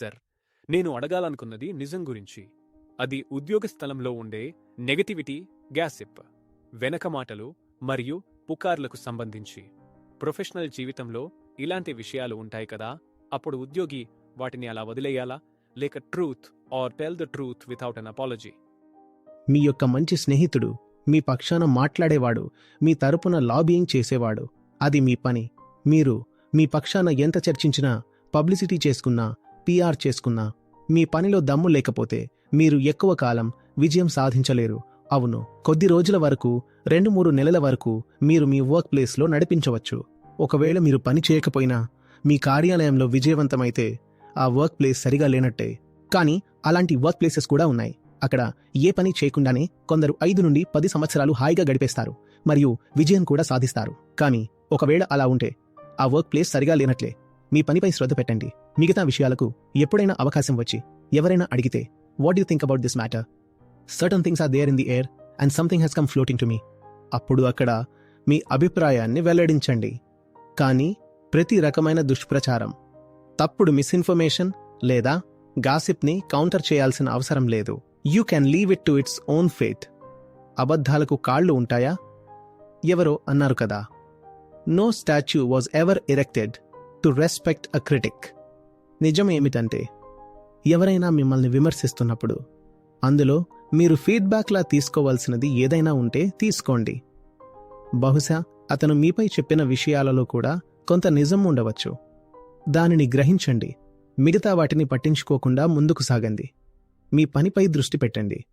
Sir నేను అడగాలనుకున్నది నిజం గురించి. అది ఉద్యోగ స్థలంలో ఉండే నెగటివిటీ గ్యాసిప్ వెనక మాటలు మరియు పుకార్లకు సంబంధించి. ప్రొఫెషనల్ జీవితంలో ఇలాంటి విషయాలు ఉంటాయి కదా అప్పుడు ఉద్యోగి వాటిని అలా వదిలేయాలా? లేక truth or tell the truth without an apology? మీ యొక్క మంచి స్నేహితుడు మీ పక్షాన మాట్లాడేవాడు మీ తరపున లాబియింగ్ చేసేవాడు అది మీ పని. మీరు మీ పక్షాన ఎంత చర్చించినా పబ్లిసిటీ చేసుకున్నా పీఆర్ చేసుకున్నా మీ పనిలో దమ్ము లేకపోతే మీరు ఎక్కువ కాలం విజయం సాధించలేరు. అవును కొద్ది రోజుల వరకు రెండు మూడు నెలల వరకు మీరు మీ వర్క్ ప్లేస్లో నడిపించవచ్చు. ఒకవేళ మీరు పని చేయకపోయినా మీ కార్యాలయంలో విజయవంతమైతే ఆ వర్క్ ప్లేస్ సరిగా లేనట్టే. కానీ అలాంటి వర్క్ ప్లేసెస్ కూడా ఉన్నాయి. అక్కడ ఏ పని చేయకుండానే కొందరు ఐదు నుండి పది సంవత్సరాలు హాయిగా గడిపేస్తారు. మరియు విజయం కూడా సాధిస్తారు. కానీ ఒకవేళ అలా ఉంటే ఆ వర్క్ ప్లేస్ సరిగా లేనట్లే. మీ పనిపై శ్రద్ధ పెట్టండి. మిగతా విషయాలకు ఎప్పుడైనా అవకాశం వచ్చి ఎవరైనా అడిగితే what you think about this matter certain things are there in the air and something has come floating to me అప్పుడు అక్కడ మీ అభిప్రాయాన్ని వెల్లడించండి. కానీ ప్రతి రకమైన దుష్ప్రచారం తప్పుడు మిస్ఇన్ఫర్మేషన్ లేదా గాసిప్ని కౌంటర్ చేయాల్సిన అవసరం లేదు. You can leave it to its own fate అబద్ధాలకు కాళ్ళు ఉంటాయా? ఎవరో అన్నారు కదా. No statue was ever erected to respect a critic నిజం ఏమిటంటే ఎవరైనా మిమ్మల్ని విమర్శిస్తున్నప్పుడు అందులో మీరు ఫీడ్బ్యాక్లా తీసుకోవాల్సినది ఏదైనా ఉంటే తీసుకోండి. బహుశా అతను మీపై చెప్పిన విషయాలలో కూడా కొంత నిజం ఉండవచ్చు. దానిని గ్రహించండి. మిగతా వాటిని పట్టించుకోకుండా ముందుకు సాగండి. మీ పనిపై దృష్టి పెట్టండి.